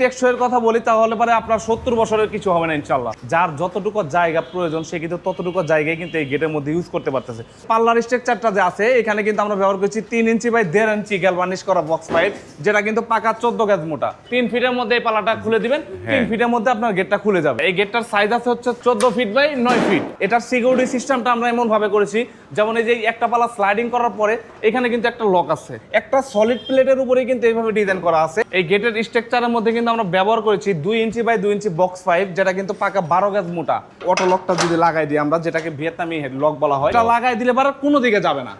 টেকসইয়ের কথা বলি তাহলে পরে আপনার সত্তর বছরের কিছু হবে না ইনশাল্লাহ যার যতটুকু জায়গা প্রয়োজন সে কিন্তু ততটুকু জায়গায় কিন্তু এই গেটের মধ্যে ইউজ করতে পারতেছে। পাল্লার স্ট্রাকচারটা যে আছে এখানে কিন্তু আমরা ব্যবহার করছি তিন ইঞ্চি বাই দেড় ইঞ্চি গ্যালভানিশ করা বক্স পাইপ যেটা কিন্তু পাকা চোদ্দ গ্যাস মোটা। তিন ফিটের মধ্যে এই পাল্লাটা খুলে দিবেন তিন ফিটের মধ্যে আপনার গেটটা খুলে যাবে। এই গেটটার সাইজ আছে হচ্ছে চোদ্দ ফিট বাই নয় ফিট এটার সিকিউরিটি সিস্টেমটা আমরা এমন ভাবে করেছি যেমন এই যে একটা পাল্লা স্লাইডিং করার পরে এখানে কিন্তু একটা লক আছে। একটা সলিড প্লেটের উপরে কিন্তু এইভাবে ডিজাইন করা আছে। এই গেটের স্ট্রাকচারের মধ্যে কিন্তু আমরা ব্যবহার করেছি দুই ইঞ্চি বাই দুই ইঞ্চি বক্স পাইপ যেটা কিন্তু পাকা বারো গাছ মোটা। অটো লকটা যদি লাগাই দিই আমরা যেটাকে ভিয়েতনামি লক বলা হয়। এটা লাগাই দিলে পরে কোনো দিকে যাবে না।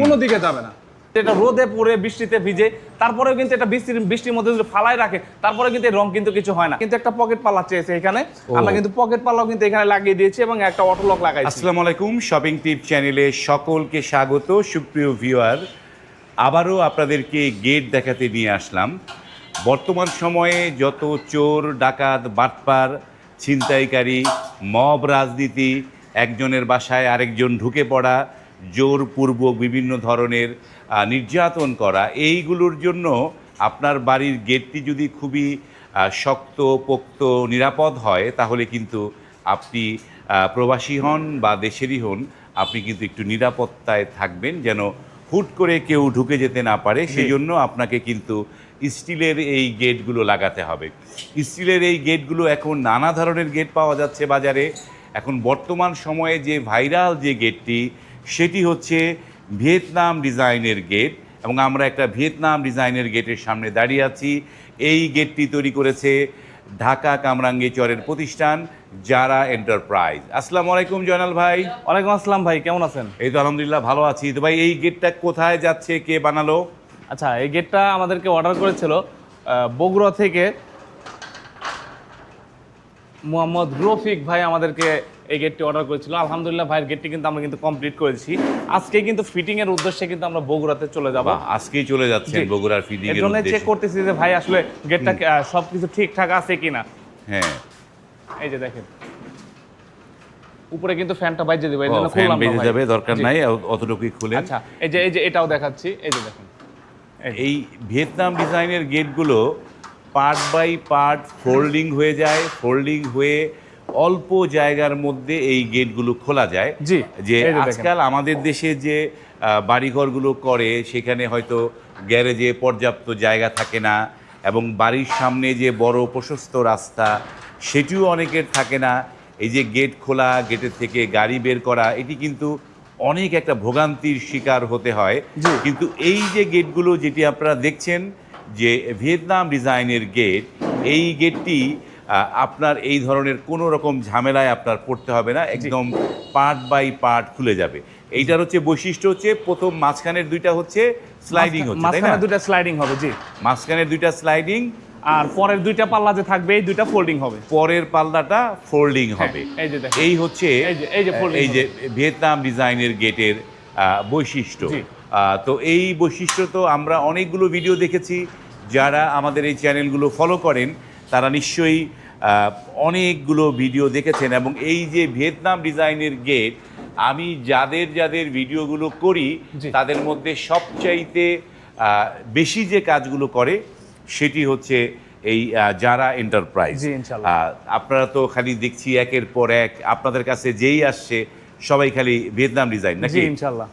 কোনো দিকে যাবে না। এটা রোদে পড়ে বৃষ্টিতে ভিজে তারপরেও কিন্তু এটা বৃষ্টির বৃষ্টির মধ্যে যদি ফালাই রাখে তারপরে কিন্তু রং কিন্তু কিছু হয় না। কিন্তু একটা পকেট পাল্লা চেয়েছে এখানে। আমরা কিন্তু পকেট পাল্লাও কিন্তু এখানে লাগিয়ে দিয়েছি এবং একটা অটো লক লাগাইছি আসসালামু আলাইকুম শপিং টিপ চ্যানেলে সকলকে স্বাগত সুপ্রিয় ভিউয়ার আবারও আপনাদেরকে গেট দেখাতে নিয়ে আসলাম। বর্তমান সময়ে যত চোর ডাকাত বাটপার ছিনতাইকারী মব রাজনীতি একজনের বাসায় আরেকজন ঢুকে পড়া জোরপূর্বক বিভিন্ন ধরনের নির্যাতন করা এইগুলোর জন্য আপনার বাড়ির গেটটি যদি খুবই শক্ত পোক্ত নিরাপদ হয় তাহলে কিন্তু আপনি প্রবাসী হন বা দেশেরই হন আপনি কিন্তু একটু নিরাপত্তায় থাকবেন যেন হুট করে কেউ ঢুকে যেতে না পারে। সেই জন্য আপনাকে কিন্তু স্টিলের এই গেটগুলো লাগাতে হবে। স্টিলের এই গেটগুলো এখন নানা ধরনের গেট পাওয়া যাচ্ছে বাজারে। এখন বর্তমান সময়ে যে ভাইরাল যে গেটটি সেটি হচ্ছে ভিয়েতনাম ডিজাইনের গেট এবং আমরা একটা ভিয়েতনাম ডিজাইনের গেটের সামনে দাঁড়িয়ে আছি। এই গেটটি তৈরি করেছে ঢাকা কামরাঙ্গী চরের প্রতিষ্ঠান যারা এন্টারপ্রাইজ। আসসালামু আলাইকুম জয়নাল ভাই। ওয়ালাইকুম আসসালাম ভাই কেমন আছেন? এই তো আলহামদুলিল্লাহ ভালো আছি। তো ভাই এই গেটটা কোথায় যাচ্ছে কে বানালো? আচ্ছা এই গেটটা আমাদেরকে অর্ডার করেছিল বগুড়া থেকে মোহাম্মদ রফিক ভাই আমাদেরকে এই গেটটি অর্ডার করেছিল। আলহামদুলিল্লাহ ভাইয়ের গেটটি কিন্তু আমরা কিন্তু কমপ্লিট করেছি। আজকে কিন্তু ফিটিং এর উদ্দেশ্যে কিন্তু আমরা বগুড়াতে চলে যাব। আজকেই চলে যাচ্ছেন জি। বগুড়ার ফিডিং এর জন্য চেক করতেছি যে ভাই আসলে গেটটা সবকিছু ঠিকঠাক আছে কিনা। হ্যাঁ। এই যে দেখেন। উপরে কিন্তু ফ্যানটা বাইজে দিবে এই জন্য খুললাম না যাবে দরকার নাই অতটুকুই খুলেন আচ্ছা এই যে এই যে এটাও দেখাচ্ছি এই যে দেখেন। এই ভিয়েতনাম ডিজাইনের গেটগুলো পার্ট বাই পার্ট ফোল্ডিং হয়ে যায় ফোল্ডিং হয়ে অল্প জায়গার মধ্যে এই গেটগুলো খোলা যায়। জি, যে। আজকাল আমাদের দেশে যে বাড়িঘরগুলো করে সেখানে হয়তো গ্যারেজে পর্যাপ্ত জায়গা থাকে না এবং বাড়ির সামনে যে বড় প্রশস্ত রাস্তা সেটিও অনেকের থাকে না। এই যে গেট খোলা গেটের থেকে গাড়ি বের করা এটি কিন্তু অনেক একটা ভোগান্তির শিকার হতে হয়। কিন্তু এই যে গেটগুলো যেটি আপনারা দেখছেন যে ভিয়েতনাম ডিজাইনের গেট এই গেটটি আপনার এই ধরনের কোনো রকম ঝামেলায় আপনার পড়তে হবে না একদম পার্ট বাই পার্ট খুলে যাবে। এইটার হচ্ছে বৈশিষ্ট্য হচ্ছে প্রথম মাঝখানের দুইটা হচ্ছে স্লাইডিং হচ্ছে তাই না? দুটো স্লাইডিং হবে জি। মাঝখানের দুইটা স্লাইডিং আর পরের দুইটা পাল্লা যে থাকবে এই দুইটা ফোল্ডিং হবে। পরের পাল্লাটা ফোল্ডিং হবে। হ্যাঁ, এই যে। এই হচ্ছে এই যে- এই যে এই যে ভিয়েতনাম ডিজাইনের গেটের বৈশিষ্ট্য। তো এই বৈশিষ্ট্য তো আমরা অনেকগুলো ভিডিও দেখেছি। যারা আমাদের এই চ্যানেলগুলো ফলো করেন তারা নিশ্চয়ই অনেকগুলো ভিডিও দেখেছেন। এবং এই যে ভিয়েতনাম ডিজাইনের গেট আমি যাদের যাদের ভিডিওগুলো করি তাদের মধ্যে সবচাইতে বেশি যে কাজগুলো করে সেটি হচ্ছে এই যারা এন্টারপ্রাইজ। আপনারা তো খালি দেখছি একের পর এক আপনাদের কাছে যেই আসছে সবাই খালি ভিয়েতনাম ডিজাইন নাকি? ইনশাল্লাহ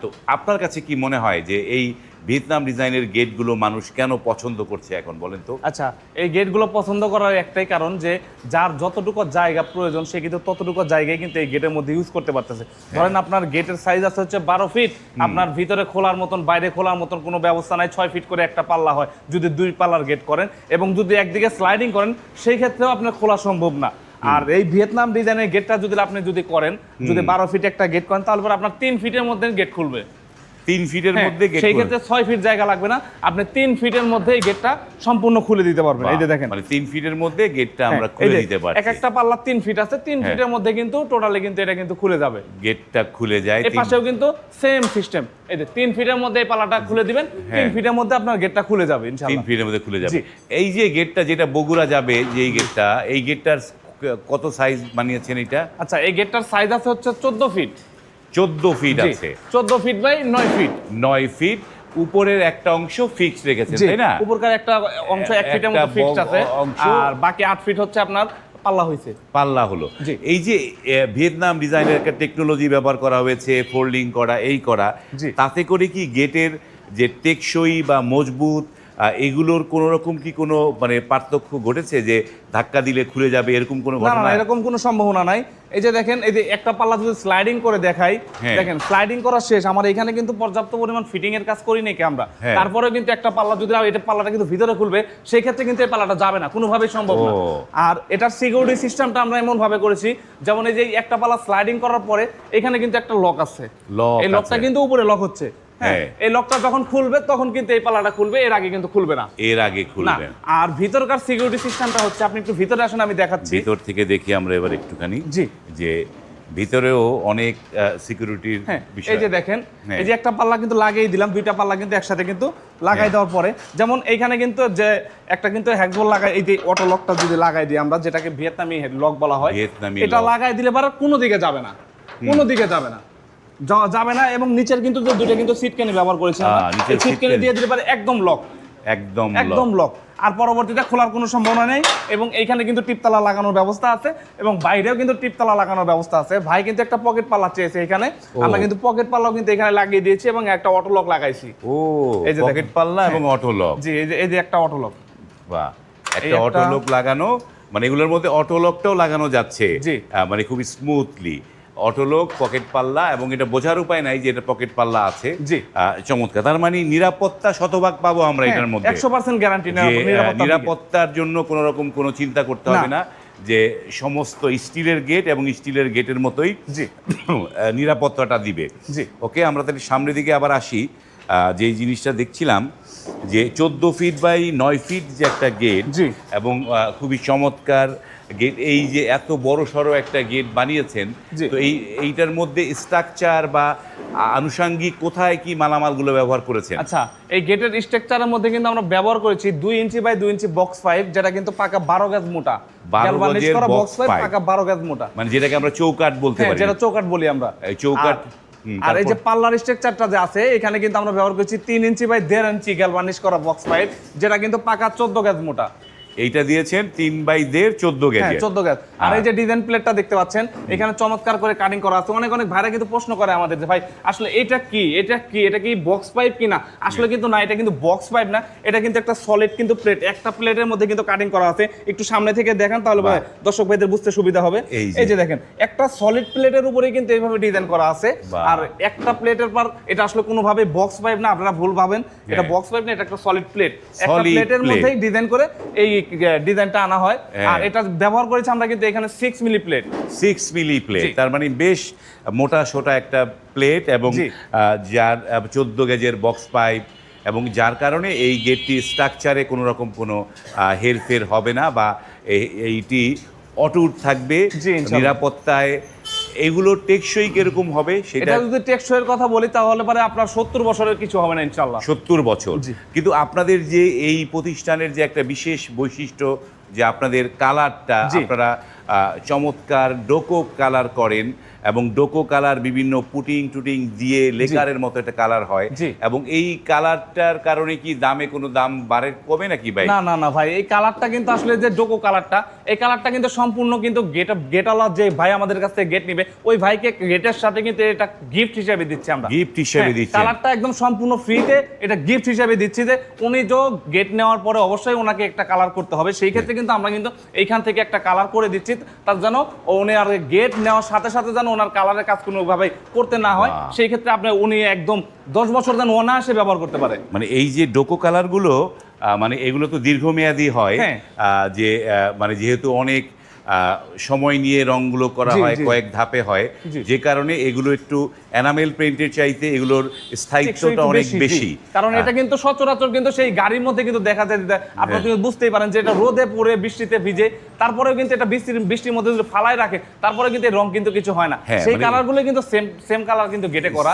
তো আপনার কাছে কি মনে হয় যে এই ভিয়েতনাম ডিজাইনের গেটগুলো মানুষ কেন পছন্দ করছে এখন বলেন তো? আচ্ছা এই গেটগুলো পছন্দ করার একটাই কারণ যে যার যতটুকু জায়গা প্রয়োজন সে কিন্তু ততটুকু জায়গায় কিন্তু এই গেটের মধ্যে ইউজ করতে পারতেছে। ধরেন আপনার গেটের সাইজ আছে হচ্ছে বারো ফিট আপনার ভিতরে খোলার মতন বাইরে খোলার মতন কোনো ব্যবস্থা নাই ছয় ফিট করে একটা পাল্লা হয় যদি দুই পাল্লার গেট করেন এবং যদি একদিকে স্লাইডিং করেন সেই ক্ষেত্রেও আপনার খোলা সম্ভব না। আর এই ভিয়েতনাম ডিজাইনের গেটটা যদি আপনি যদি করেন যদি বারো ফিট একটা গেট করেন তাহলে পরে আপনার তিন ফিটের মধ্যে গেট খুলবে। তিন ফিটের হ্যাঁ, মধ্যে সেই ক্ষেত্রে ছয় ফিট জায়গা লাগবে না। আপনি তিন ফিটের মধ্যে এই গেটটা সম্পূর্ণ খুলে দিতে পারবেন। এই যে দেখেন। মানে তিন ফিটের মধ্যে গেটটা আমরা হ্যাঁ, খুলে দিতে পারছি। এক একটা পাল্লা তিন ফিট আছে তিন হ্যাঁ। ফিটের মধ্যে কিন্তু টোটালি কিন্তু এটা কিন্তু খুলে যাবে। গেটটা খুলে যায় এই পাশেও কিন্তু সেম সিস্টেম এই যে তিন ফিটের মধ্যে এই পাল্লাটা খুলে দিবেন তিন। ফিটের মধ্যে আপনার গেটটা খুলে যাবে তিন ফিটের মধ্যে খুলে যাবে। এই যে গেটটা যেটা বগুড়া যাবে যে এই গেটটা এই গেটটার কত সাইজ বানিয়েছেন এটা আচ্ছা এই গেটটার সাইজ আছে হচ্ছে চোদ্দ ফিট। চোদ্দ ফিট আছে। চোদ্দ ফিট বাই নয় ফিট নয় ফিট উপরের একটা অংশ ফিক্স রেখেছেন তাই না? উপরকার একটা অংশ এক ফিটের মতো ফিক্সড আছে। আর বাকি আট ফিট হচ্ছে আপনার পাল্লা হয়েছে পাল্লা হলো। এই যে ভিয়েতনাম ডিজাইনের একটা টেকনোলজি ব্যবহার করা হয়েছে ফোল্ডিং করা এই করা। তাতে করে কি গেটের যে টেকসই বা মজবুত এগুলোর কোনো রকম কি কোনো মানে পার্থক্য ঘটেছে যে ধাক্কা দিলে খুলে যাবে এরকম কোনো ঘটনা এরকম কোনো সম্ভাবনা নাই এই যে দেখেন এই যে একটা পাল্লা যদি স্লাইডিং করে দেখাই হ্যাঁ। দেখেন স্লাইডিং করা শেষ আমার এখানে কিন্তু পর্যাপ্ত পরিমাণ ফিটিং এর কাজ করি নাকি আমরা হ্যাঁ। তারপরে কিন্তু একটা পাল্লা যদি এটা পাল্লাটা কিন্তু ভিতরে খুলবে সেই ক্ষেত্রে কিন্তু এই পাল্লাটা যাবে না কোনোভাবেই সম্ভব না আর এটার সিকিউরিটি সিস্টেমটা আমরা এমন ভাবে করেছি যেমন এই যে একটা পাল্লা স্লাইডিং করার পরে এখানে কিন্তু একটা লক আছে এই লকটা। কিন্তু উপরে লক হচ্ছে। এই লকটা যখন খুলবে তখন কিন্তু এই পাল্লাটা খুলবে এর আগে কিন্তু খুলবে না। এর আগে না আর ভিতরকার সিকিউরিটি সিস্টেমটা হচ্ছে আপনি একটু ভিতরে আসেন আমি দেখাচ্ছি। ভিতর থেকে দেখি আমরা এবার একটুখানি জি। যে ভিতরেও অনেক সিকিউরিটির হ্যাঁ বিষয়। এই যে দেখেন হ্যাঁ। এই যে একটা পাল্লা কিন্তু লাগিয়ে দিলাম দুইটা পাল্লা কিন্তু একসাথে কিন্তু লাগাই হ্যাঁ। দেওয়ার পরে। যেমন এইখানে কিন্তু যে একটা কিন্তু হ্যাকবল লাগাই এই যে অটো লকটা যদি লাগাই দিই আমরা যেটাকে ভিয়েতনামি লক বলা হয় এটা। লাগাই দিলে পরে কোনো দিকে যাবে না। কোনো দিকে যাবে না। যা- যাবে না এবং নিচের কিন্তু যে দুইটা কিন্তু সিটকানি ব্যবহার করেছি সিটকানি। দিয়ে দিলে পারে একদম লক একদম একদম লক আর পরবর্তীতে খোলার কোনো সম্ভাবনা নেই এবং এইখানে কিন্তু টিপতলা লাগানোর ব্যবস্থা আছে এবং বাইরেও কিন্তু টিপতলা লাগানোর ব্যবস্থা আছে। ভাই কিন্তু একটা পকেট পাল্লা চেয়েছে এখানে। আমরা কিন্তু পকেট পাল্লাও কিন্তু এখানে লাগিয়ে দিয়েছি এবং একটা অটো লক লাগাইছি। ও এই যে পকেট। পাল্লা এবং অটো লক জি এই যে এই যে একটা অটো লক বাহ। একটা একটা- অটো লক লাগানো মানে এগুলোর মধ্যে অটো লকটাও লাগানো যাচ্ছে। জি। মানে খুবই স্মুথলি অটো লক পকেট পাল্লা এবং এটা বোঝার উপায় নাই যে এটা পকেট পাল্লা আছে। জি। চমৎকার। তার মানে নিরাপত্তা শতভাগ পাবো আমরা এটার মধ্যে। একশো পার্সেন্ট গ্যারান্টি নিরাপত্তার জন্য কোনো রকম কোনো চিন্তা করতে হবে না। যে সমস্ত স্টিলের গেট এবং স্টিলের গেটের মতোই জি। নিরাপত্তাটা দিবে। জি। ওকে আমরা তাহলে সামনের দিকে আবার আসি। যে জিনিসটা দেখছিলাম যে চোদ্দ ফিট বাই নয় ফিট যে একটা গেট। এবং খুবই চমৎকার গেট এই যে এত বড় সড়ো একটা গেট বানিয়েছেন তো এই এইটার মধ্যে স্ট্রাকচার বা আনুষাঙ্গিক কোথায় কি মালামালগুলো ব্যবহার করেছেন? আচ্ছা এই গেটের স্ট্রাকচারের মধ্যে কিন্তু আমরা ব্যবহার করেছি দুই ইঞ্চি বাই দুই ইঞ্চি বক্স পাইপ যেটা কিন্তু পাকা বারো গাজ মোটা। 12 Galvanize গজের করা box box pipe, pipe। পাকা বারো গাজ মোটা। মানে যেটাকে আমরা চৌকাট বলতে হ্যাঁ পারি। যেটা চৌকাট বলি আমরা। চৌকাট আর- এই যে? পাল্লার স্ট্রাকচারটা যে আছে এখানে কিন্তু আমরা ব্যবহার করছি তিন ইঞ্চি বাই দেড় ইঞ্চি গ্যালভানিশ করা বক্স পাইপ যেটা কিন্তু পাকা চোদ্দ গাজ মোটা। এইটা দিয়েছেন তিন বাই দেড় চোদ্দ হ্যাঁ গেজে চোদ্দ গাছ আর এই যে ডিজাইন প্লেটটা দেখতে পাচ্ছেন এখানে চমৎকার করে কাটিং করা আছে। অনেক অনেক ভাইরা কিন্তু প্রশ্ন করে আমাদের যে ভাই আসলে এটা কি? এটা কি? এটা কি বক্স পাইপ কিনা? আসলে কিন্তু না এটা কিন্তু বক্স পাইপ না এটা কিন্তু একটা সলিড কিন্তু প্লেট একটা প্লেটের মধ্যে কিন্তু কাটিং করা আছে। একটু সামনে থেকে দেখেন তাহলে ভাই দর্শক ভাইদের বুঝতে সুবিধা হবে। এই যে। দেখেন একটা সলিড প্লেটের উপরেই কিন্তু এইভাবে ডিজাইন করা আছে। আর একটা প্লেটের পর এটা আসলে কোনোভাবে বক্স পাইপ না আপনারা ভুল ভাবেন। এটা হ্যাঁ। বক্স পাইপ না এটা একটা সলিড প্লেট একটা প্লেটের মধ্যেই ডিজাইন করে এই ডিজাইনটা আনা হয়। হ্যাঁ। আর এটা ব্যবহার করেছি আমরা কিন্তু এখানে six milli plate six milli plate তার মানে বেশ মোটা সোটা একটা প্লেট এবং যার চোদ্দ গেজের বক্স পাইপ এবং যার কারণে এই গেটটি স্ট্রাকচারে কোনো রকম কোনো হেরফের হবে না বা এইটি অটুট থাকবে। নিরাপত্তায় এগুলোর টেকসই কীরকম হবে সেটা যদি টেকসইয়ের কথা বলি তাহলে পরে আপনার সত্তর বছরের কিছু হবে না ইনশাল্লাহ সত্তর বছর। কিন্তু আপনাদের যে এই প্রতিষ্ঠানের যে একটা বিশেষ বৈশিষ্ট্য যে আপনাদের কালারটা আপনারা চমৎকার ডোকো কালার করেন এবং ডোকো কালার বিভিন্ন পুটিং টুটিং দিয়ে লেকারের মতো একটা কালার হয়। এবং এই কালারটার কারণে কি দামে কোনো দাম বাড়ে কমে নাকি ভাই? না না না ভাই এই কালারটা কিন্তু আসলে যে ডোকো কালারটা এই কালারটা কিন্তু সম্পূর্ণ কিন্তু গেট গেটালা যে ভাই আমাদের কাছ থেকে গেট নিবে ওই ভাইকে গেটের সাথে কিন্তু এটা গিফট হিসেবে দিচ্ছি আমরা। গিফট হিসেবে দিচ্ছেন। কালারটা একদম সম্পূর্ণ ফ্রিতে এটা গিফট হিসেবে দিচ্ছি যে উনি যে গেট নেওয়ার পরে অবশ্যই ওনাকে একটা কালার করতে হবে। সেই ক্ষেত্রে কিন্তু আমরা কিন্তু এইখান থেকে একটা কালার করে দিচ্ছি। তার যেন উনি আর গেট নেওয়ার সাথে সাথে যেন ওনার কালারের কাজ কোনোভাবে করতে না হয়। সেই ক্ষেত্রে আপনি উনি একদম দশ বছর যেন অনায়াসে ব্যবহার করতে পারে। মানে এই যে ডোকো কালারগুলো আহ, মানে এগুলো তো দীর্ঘমেয়াদী হয়। হ্যাঁ। আহ, যে মানে যেহেতু অনেক সময় নিয়ে রংগুলো করা হয় কয়েক ধাপে হয়। যে কারণে এগুলো একটু এনামেল প্রিন্টের চাইতে এগুলোর স্থায়িত্বটা অনেক বেশি কারণ হ্যাঁ। এটা কিন্তু সচরাচর কিন্তু সেই গাড়ির মধ্যে কিন্তু দেখা যায় যে আপনারা কিন্তু বুঝতেই পারেন যে এটা রোদে পড়ে বৃষ্টিতে ভিজে তারপরেও কিন্তু এটা বৃষ্টির বৃষ্টির মধ্যে যদি ফালায় রাখে তারপরে কিন্তু রং কিন্তু কিছু হয় না। হ্যাঁ, সেই মানে- কালারগুলো কিন্তু সেম সেম কালার কিন্তু গেটে করা।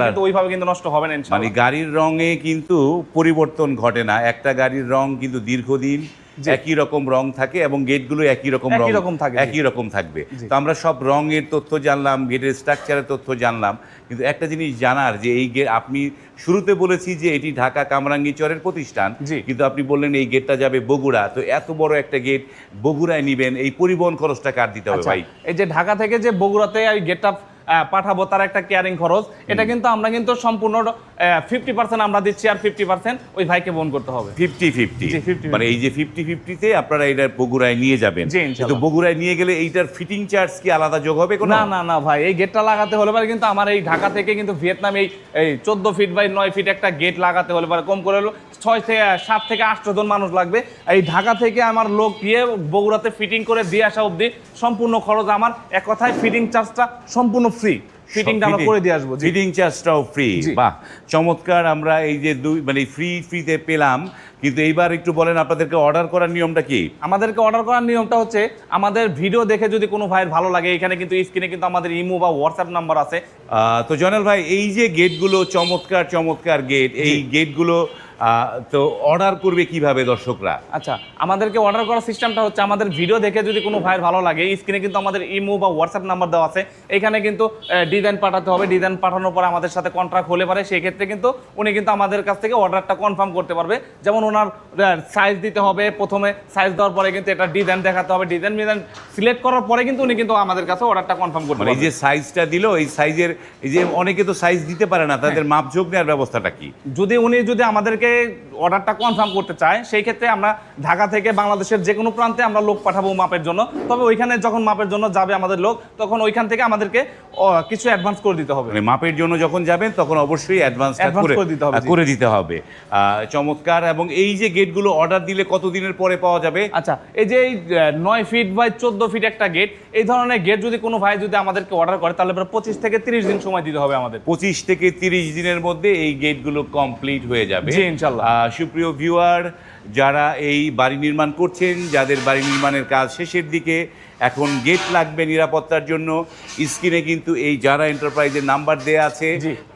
কিন্তু ওইভাবে কিন্তু নষ্ট হবে না মানে গাড়ির রঙে কিন্তু পরিবর্তন ঘটে না। একটা গাড়ির রং কিন্তু দীর্ঘদিন। একই রকম রং থাকে এবং গেটগুলো একই রকম একই রং রকম থাকে, একই রকম থাকবে। তো আমরা সব রঙের তথ্য জানলাম গেটের স্ট্রাকচারের তথ্য জানলাম কিন্তু একটা জিনিস জানার যে এই গেট আপনি শুরুতে বলেছি যে এটি ঢাকা কামরাঙ্গীচরের প্রতিষ্ঠান কিন্তু আপনি বললেন এই গেটটা যাবে বগুড়া তো এত বড় একটা গেট বগুড়ায় নিবেন এই পরিবহন খরচটা কার দিতে হবে আচ্ছা, ভাই? এই যে ঢাকা থেকে যে বগুড়াতে এই গেটটা পাঠাবো তার একটা কেয়ারিং খরচ। এটা কিন্তু আমরা কিন্তু সম্পূর্ণ ফিফটি পার্সেন্ট আমরা দিচ্ছি আর ফিফটি পার্সেন্ট ওই ভাইকে বোন করতে হবে। Fifty fifty. জি, 50-50 মানে এই যে ফিফটি ফিফটিতে আপনারা এটা বগুড়ায় নিয়ে যাবেন। কিন্তু বগুড়ায় নিয়ে গেলে এইটার ফিটিং চার্জ কি আলাদা যোগ হবে না না না ভাই এই গেটটা লাগাতে হলে পারে কিন্তু আমার এই ঢাকা থেকে কিন্তু ভিয়েতনাম এই এই চোদ্দ ফিট বাই নয় ফিট একটা গেট লাগাতে হলে পারে কম করে হলো ছয় থেকে সাত থেকে আটশো জন মানুষ লাগবে। এই ঢাকা থেকে আমার লোক গিয়ে বগুড়াতে ফিটিং করে দিয়ে আসা অবধি সম্পূর্ণ খরচ আমার। এক কথায় ফিটিং চার্জটা সম্পূর্ণ ফ্রি ফিটিংটা আমরা করে দিয়ে আসব। ফিটিং চার্জটাও ফ্রি বাহ চমৎকার আমরা এই যে দুই মানে ফ্রি ফ্রিতে পেলাম। কিন্তু এইবার একটু বলেন আপনাদেরকে অর্ডার করার নিয়মটা কি? আমাদেরকে অর্ডার করার নিয়মটা হচ্ছে আমাদের ভিডিও দেখে যদি কোনো ভাইয়ের ভালো লাগে এখানে কিন্তু স্ক্রিনে কিন্তু আমাদের ইমো বা হোয়াটসঅ্যাপ নাম্বার আছে। তো জয়নাল ভাই এই যে গেটগুলো চমৎকার চমৎকার গেট এই গেটগুলো তো অর্ডার করবে কীভাবে দর্শকরা? আচ্ছা আমাদেরকে অর্ডার করার সিস্টেমটা হচ্ছে আমাদের ভিডিও দেখে যদি কোনো ভাইয়ের ভালো লাগে স্ক্রিনে কিন্তু আমাদের ইমো বা হোয়াটসঅ্যাপ নাম্বার দেওয়া আছে। এখানে কিন্তু ডিজাইন পাঠাতে হবে। ডিজাইন পাঠানোর পর আমাদের সাথে কন্ট্রাক্ট হলে পারে সেই ক্ষেত্রে কিন্তু উনি কিন্তু আমাদের কাছ থেকে অর্ডারটা কনফার্ম করতে পারবে। যেমন ওনার সাইজ দিতে হবে। প্রথমে সাইজ দেওয়ার পরে কিন্তু এটা ডিজাইন দেখাতে হবে। ডিজাইন ডিজাইন সিলেক্ট করার পরে কিন্তু উনি কিন্তু আমাদের কাছে অর্ডারটা কনফার্ম করতে মানে এই যে সাইজটা দিল এই সাইজের এই যে অনেকে তো সাইজ দিতে পারে না তাদের মাপঝোঁক নেওয়ার ব্যবস্থাটা কি? যদি উনি যদি আমাদেরকে অর্ডারটা কনফার্ম করতে চায় সেই ক্ষেত্রে আমরা ঢাকা থেকে বাংলাদেশের যে কোনো প্রান্তে আমরা লোক পাঠাবো মাপের জন্য। তবে ওইখানে যখন মাপের জন্য যাবে আমাদের লোক তখন ওইখান থেকে আমাদেরকে কিছু অ্যাডভান্স করে দিতে হবে। মানে মাপের জন্য যখন যাবেন তখন অবশ্যই অ্যাডভান্স করে করে দিতে হবে, করে দিতে হবে। চমৎকার এবং এই যে গেটগুলো অর্ডার দিলে কতদিনের পরে পাওয়া যাবে? আচ্ছা এই যে এই নয় ফিট বাই চোদ্দ ফিট একটা গেট এই ধরনের গেট যদি কোনো ভাই যদি আমাদেরকে অর্ডার করে তাহলে পঁচিশ থেকে তিরিশ দিন সময় দিতে হবে আমাদের। পঁচিশ থেকে তিরিশ দিনের মধ্যে এই গেটগুলো কমপ্লিট হয়ে যাবে। ইনশাল্লাহ। সুপ্রিয় ভিউয়ার যারা এই বাড়ি নির্মাণ করছেন যাদের বাড়ি নির্মাণের কাজ শেষের দিকে এখন গেট লাগবে নিরাপত্তার জন্য। স্ক্রিনে কিন্তু এই যারা এন্টারপ্রাইজের নাম্বার দেওয়া আছে।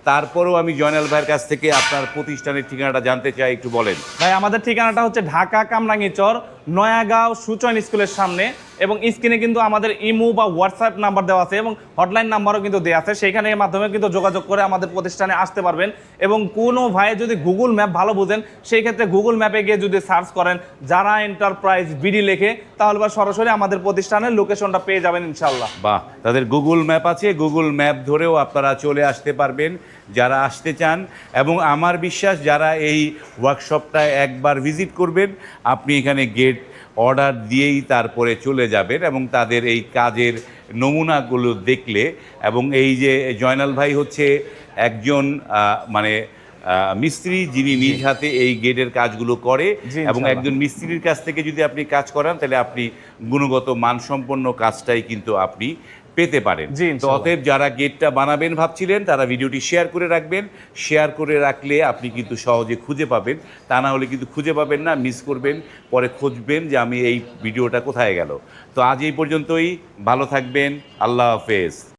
তারপরেও আমি জয়নাল ভাইয়ের কাছ থেকে আপনার প্রতিষ্ঠানের ঠিকানাটা জানতে চাই একটু বলেন। ভাই আমাদের ঠিকানাটা হচ্ছে ঢাকা কামরাঙ্গীচর নয়াগাঁও সুচয়ন স্কুলের সামনে। এবং স্ক্রিনে কিন্তু আমাদের ইমো বা হোয়াটসঅ্যাপ নাম্বার দেওয়া আছে এবং হটলাইন নাম্বারও কিন্তু দেওয়া আছে। সেইখানে এর মাধ্যমে কিন্তু যোগাযোগ করে আমাদের প্রতিষ্ঠানে আসতে পারবেন এবং কোনো ভাই যদি গুগল ম্যাপ ভালো বোঝেন, সেই ক্ষেত্রে গুগল ম্যাপে গিয়ে যদি সার্চ করেন যারা এন্টারপ্রাইজ বিডি লেখে, তাহলে বা সরাসরি আমাদের প্রতিষ্ঠানের লোকেশনটা পেয়ে যাবেন ইনশাল্লাহ বাহ, তাদের গুগল ম্যাপ আছে। গুগল ম্যাপ ধরেও আপনারা চলে আসতে পারবেন যারা আসতে চান। এবং আমার বিশ্বাস, যারা এই ওয়ার্কশপটায় একবার ভিজিট করবেন, আপনি এখানে গেট অর্ডার দিয়েই তারপরে চলে যাবেন এবং তাদের এই কাজের নমুনাগুলো দেখলে এবং এই যে জয়নাল ভাই হচ্ছে একজন মানে মিস্ত্রি যিনি নিজ হাতে এই গেটের কাজগুলো করে এবং একজন মিস্ত্রির কাছ থেকে যদি আপনি কাজ করান তাহলে আপনি গুণগত মানসম্পন্ন কাজটাই কিন্তু আপনি পেতে পারেন। তো অতএব যারা গেটটা বানাবেন ভাবছিলেন তারা ভিডিওটি শেয়ার করে রাখবেন। শেয়ার করে রাখলে আপনি কিন্তু সহজে খুঁজে পাবেন। তা না হলে কিন্তু খুঁজে পাবেন না মিস করবেন পরে খুঁজবেন যে আমি এই ভিডিওটা কোথায় গেল। তো আজ এই পর্যন্তই। ভালো থাকবেন। আল্লাহ হাফেজ।